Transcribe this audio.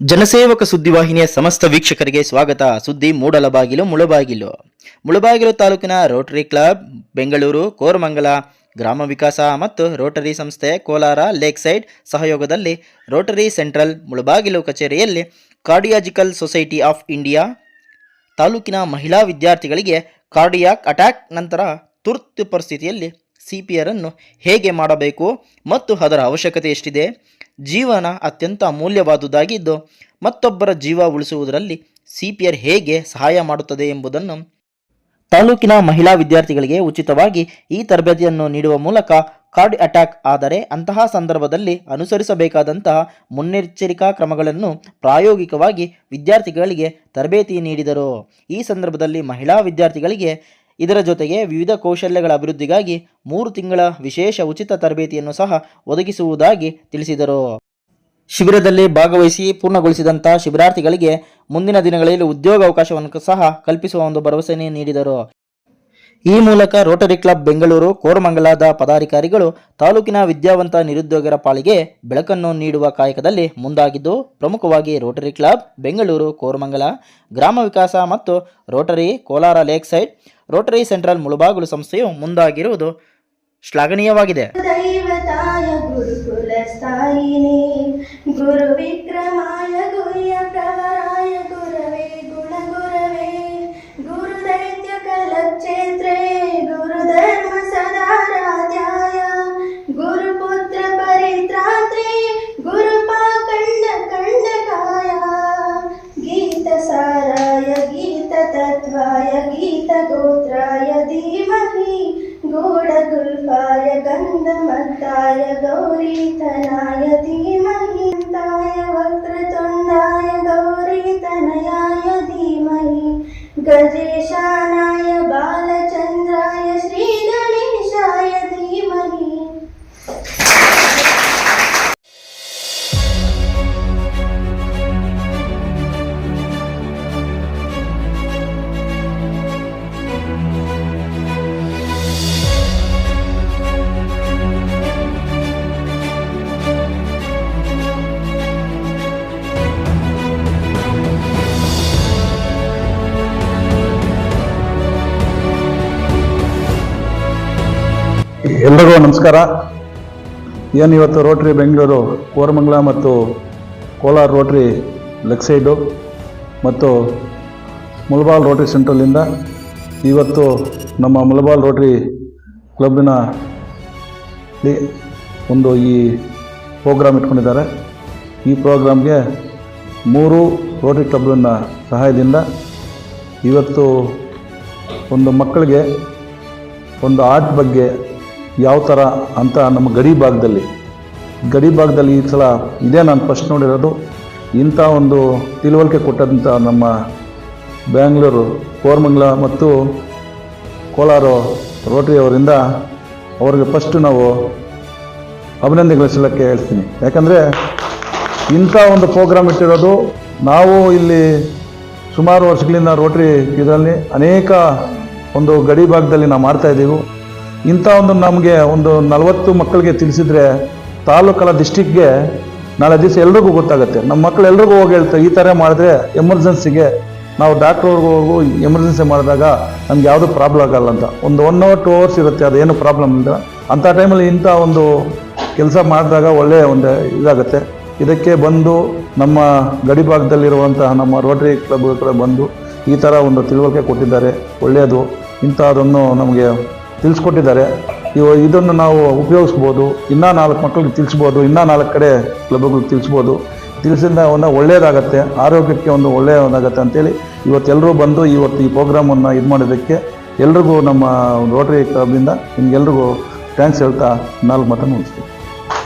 ಜನಸೇವಕ ಸುದ್ದಿವಾಹಿನಿಯ ಸಮಸ್ತ ವೀಕ್ಷಕರಿಗೆ ಸ್ವಾಗತ. ಸುದ್ದಿ ಮೂಡಲಬಾಗಿಲು, ಮುಳಬಾಗಿಲು. ಮುಳಬಾಗಿಲು ತಾಲೂಕಿನ ರೋಟರಿ ಕ್ಲಬ್, ಬೆಂಗಳೂರು, ಕೋರಮಂಗಲ, ಗ್ರಾಮ ವಿಕಾಸ ಮತ್ತು ರೋಟರಿ ಸಂಸ್ಥೆ ಕೋಲಾರ ಲೇಕ್ ಸೈಡ್ ಸಹಯೋಗದಲ್ಲಿ ರೋಟರಿ ಸೆಂಟ್ರಲ್ ಮುಳಬಾಗಿಲು ಕಚೇರಿಯಲ್ಲಿ ಕಾರ್ಡಿಯಾಜಿಕಲ್ ಸೊಸೈಟಿ ಆಫ್ ಇಂಡಿಯಾ ತಾಲೂಕಿನ ಮಹಿಳಾ ವಿದ್ಯಾರ್ಥಿಗಳಿಗೆ ಕಾರ್ಡಿಯಾಕ್ ಅಟ್ಯಾಕ್ ನಂತರ ತುರ್ತು ಪರಿಸ್ಥಿತಿಯಲ್ಲಿ ಸಿ ಪಿ ಅನ್ನು ಹೇಗೆ ಮಾಡಬೇಕು ಮತ್ತು ಅದರ ಅವಶ್ಯಕತೆ ಎಷ್ಟಿದೆ? ಜೀವನ ಅತ್ಯಂತ ಅಮೂಲ್ಯವಾದುದಾಗಿದ್ದು, ಮತ್ತೊಬ್ಬರ ಜೀವ ಉಳಿಸುವುದರಲ್ಲಿ ಸಿ ಹೇಗೆ ಸಹಾಯ ಮಾಡುತ್ತದೆ ಎಂಬುದನ್ನು ತಾಲೂಕಿನ ಮಹಿಳಾ ವಿದ್ಯಾರ್ಥಿಗಳಿಗೆ ಉಚಿತವಾಗಿ ಈ ತರಬೇತಿಯನ್ನು ನೀಡುವ ಮೂಲಕ ಕಾರ್ಡ್ ಅಟ್ಯಾಕ್ ಆದರೆ ಅಂತಹ ಸಂದರ್ಭದಲ್ಲಿ ಅನುಸರಿಸಬೇಕಾದಂತಹ ಮುನ್ನೆಚ್ಚರಿಕಾ ಕ್ರಮಗಳನ್ನು ಪ್ರಾಯೋಗಿಕವಾಗಿ ವಿದ್ಯಾರ್ಥಿಗಳಿಗೆ ತರಬೇತಿ ನೀಡಿದರು. ಈ ಸಂದರ್ಭದಲ್ಲಿ ಮಹಿಳಾ ವಿದ್ಯಾರ್ಥಿಗಳಿಗೆ ಇದರ ಜೊತೆಗೆ ವಿವಿಧ ಕೌಶಲ್ಯಗಳ ಅಭಿವೃದ್ಧಿಗಾಗಿ ಮೂರು ತಿಂಗಳ ವಿಶೇಷ ಉಚಿತ ತರಬೇತಿಯನ್ನು ಸಹ ಒದಗಿಸುವುದಾಗಿ ತಿಳಿಸಿದರು. ಶಿಬಿರದಲ್ಲಿ ಭಾಗವಹಿಸಿ ಪೂರ್ಣಗೊಳಿಸಿದಂತಹ ಶಿಬಿರಾರ್ಥಿಗಳಿಗೆ ಮುಂದಿನ ದಿನಗಳಲ್ಲಿ ಉದ್ಯೋಗಾವಕಾಶವನ್ನು ಸಹ ಕಲ್ಪಿಸುವ ಒಂದು ಭರವಸೆ ನೀಡಿದರು. ಈ ಮೂಲಕ ರೋಟರಿ ಕ್ಲಬ್ ಬೆಂಗಳೂರು ಕೋರಮಂಗಲದ ಪದಾಧಿಕಾರಿಗಳು ತಾಲೂಕಿನ ವಿದ್ಯಾವಂತ ನಿರುದ್ಯೋಗರ ಪಾಳಿಗೆ ಬೆಳಕನ್ನು ನೀಡುವ ಕಾಯಕದಲ್ಲಿ ಮುಂದಾಗಿದ್ದು, ಪ್ರಮುಖವಾಗಿ ರೋಟರಿ ಕ್ಲಬ್ ಬೆಂಗಳೂರು, ಕೋರಮಂಗಲ, ಗ್ರಾಮ ವಿಕಾಸ ಮತ್ತು Rotary Kolar lake side, Rotary central Mulbagal ಸಂಸ್ಥೆಯು ಮುಂದಾಗಿರುವುದು ಶ್ಲಾಘನೀಯವಾಗಿದೆ. ಗುರು गीततत्त्वाय गीतगोत्राय धीमहि गूढगुल्फाय गन्धमत्ताय गौरीतनाय धीमहि ताय वक्रतुण्डाय गौरीतनयाय धीमहि गजेशानाय ಎಲ್ರಿಗೂ ನಮಸ್ಕಾರ. ಏನು ಇವತ್ತು ರೋಟ್ರಿ ಬೆಂಗಳೂರು, ಕೋರಮಂಗಲ ಮತ್ತು ಕೋಲಾರ ರೋಟ್ರಿ ಲೆಗ್ ಸೈಡು ಮತ್ತು ಮುಳಬಾಲ್ ರೋಟ್ರಿ ಸೆಂಟ್ರಲಿಂದ ಇವತ್ತು ನಮ್ಮ ಮುಳಬಾಲ್ ರೋಟ್ರಿ ಕ್ಲಬ್ಬಿನ ಒಂದು ಈ ಪ್ರೋಗ್ರಾಮ್ ಇಟ್ಕೊಂಡಿದ್ದಾರೆ. ಈ ಪ್ರೋಗ್ರಾಮ್ಗೆ ಮೂರು ರೋಟ್ರಿ ಕ್ಲಬ್ನ ಸಹಾಯದಿಂದ ಇವತ್ತು ಒಂದು ಮಕ್ಕಳಿಗೆ ಒಂದು ಆರ್ಟ್ ಬಗ್ಗೆ ಯಾವ ಥರ ಅಂತ ನಮ್ಮ ಗಡಿ ಭಾಗದಲ್ಲಿ. ಗಡಿ ಭಾಗದಲ್ಲಿ ಈ ಸಲ ಇದೇ ನಾನು ಫಸ್ಟ್ ನೋಡಿರೋದು. ಇಂಥ ಒಂದು ತಿಳುವಳಿಕೆ ಕೊಟ್ಟಂಥ ನಮ್ಮ ಬ್ಯಾಂಗ್ಳೂರು, ಕೋರ್ಮಂಗ್ಲ ಮತ್ತು ಕೋಲಾರ ರೋಟರಿ ಅವರಿಂದ ಅವ್ರಿಗೆ ಫಸ್ಟು ನಾವು ಅಭಿನಂದನೆಗಳು ಸಲ್ಲಕ್ಕೆ ಹೇಳ್ತೀನಿ. ಯಾಕಂದರೆ ಇಂಥ ಒಂದು ಪ್ರೋಗ್ರಾಮ್ ಇಟ್ಟಿರೋದು ನಾವು ಇಲ್ಲಿ ಸುಮಾರು ವರ್ಷಗಳಿಂದ ರೋಟ್ರಿ ಇದರಲ್ಲಿ ಅನೇಕ ಒಂದು ಗಡಿ ಭಾಗದಲ್ಲಿ ನಾವು ಮಾಡ್ತಾ ಇದ್ದೀವಿ. ಇಂಥ ಒಂದು ನಮಗೆ ಒಂದು ನಲವತ್ತು ಮಕ್ಕಳಿಗೆ ತಿಳಿಸಿದ್ರೆ ತಾಲೂಕಲ್ಲ ಡಿಸ್ಟಿಕ್ಗೆ ನಾಳೆ ದಿವಸ ಎಲ್ರಿಗೂ ಗೊತ್ತಾಗುತ್ತೆ. ನಮ್ಮ ಮಕ್ಕಳು ಎಲ್ರಿಗೂ ಹೋಗಿ ಹೇಳ್ತಾರೆ, ಈ ಥರ ಮಾಡಿದ್ರೆ ಎಮರ್ಜೆನ್ಸಿಗೆ ನಾವು ಡಾಕ್ಟ್ರವ್ರಿಗೂ ಎಮರ್ಜೆನ್ಸಿ ಮಾಡಿದಾಗ ನಮ್ಗೆ ಯಾವುದೂ ಪ್ರಾಬ್ಲಮ್ ಆಗಲ್ಲ ಅಂತ. ಒಂದು ಒನ್ ಅವರ್ ಟು ಅವರ್ಸ್ ಇರುತ್ತೆ ಅದೇನು ಪ್ರಾಬ್ಲಮ್ ಇಲ್ಲ. ಅಂಥ ಟೈಮಲ್ಲಿ ಇಂಥ ಒಂದು ಕೆಲಸ ಮಾಡಿದಾಗ ಒಳ್ಳೆಯ ಒಂದು ಇದಾಗುತ್ತೆ. ಇದಕ್ಕೆ ಬಂದು ನಮ್ಮ ಗಡಿ ಭಾಗದಲ್ಲಿರುವಂತಹ ನಮ್ಮ ರೋಟರಿ ಕ್ಲಬ್ ಕೂಡ ಬಂದು ಈ ಥರ ಒಂದು ತಿಳುವಳಿಕೆ ಕೊಟ್ಟಿದ್ದಾರೆ. ಒಳ್ಳೆಯದು. ಇಂಥದ್ದನ್ನು ನಮಗೆ ತಿಳಿಸ್ಕೊಟ್ಟಿದ್ದಾರೆ. ಇವ ಇದನ್ನು ನಾವು ಉಪಯೋಗಿಸ್ಬೋದು. ಇನ್ನೂ ನಾಲ್ಕು ಮಕ್ಕಳಿಗೆ ತಿಳಿಸ್ಬೋದು. ಇನ್ನೂ ನಾಲ್ಕು ಕಡೆ ಕ್ಲಬ್ಗಳಿಗೆ ತಿಳಿಸ್ಬೋದು. ತಿಳಿಸಿದ ಒಂದು ಒಳ್ಳೆಯದಾಗತ್ತೆ ಆರೋಗ್ಯಕ್ಕೆ ಒಂದು ಒಳ್ಳೆಯದಾಗತ್ತೆ ಅಂತೇಳಿ ಇವತ್ತೆಲ್ಲರೂ ಬಂದು ಇವತ್ತು ಈ ಪ್ರೋಗ್ರಾಮನ್ನು ಇದು ಮಾಡೋದಕ್ಕೆ ಎಲ್ರಿಗೂ ನಮ್ಮ ರೋಟರಿ ಕ್ಲಬ್ನಿಂದ ನಿಮಗೆಲ್ರಿಗೂ ಥ್ಯಾಂಕ್ಸ್ ಹೇಳ್ತಾ ನಾಲ್ಕು ಮಾತನ್ನು ಮುಗಿಸ್ತೀವಿ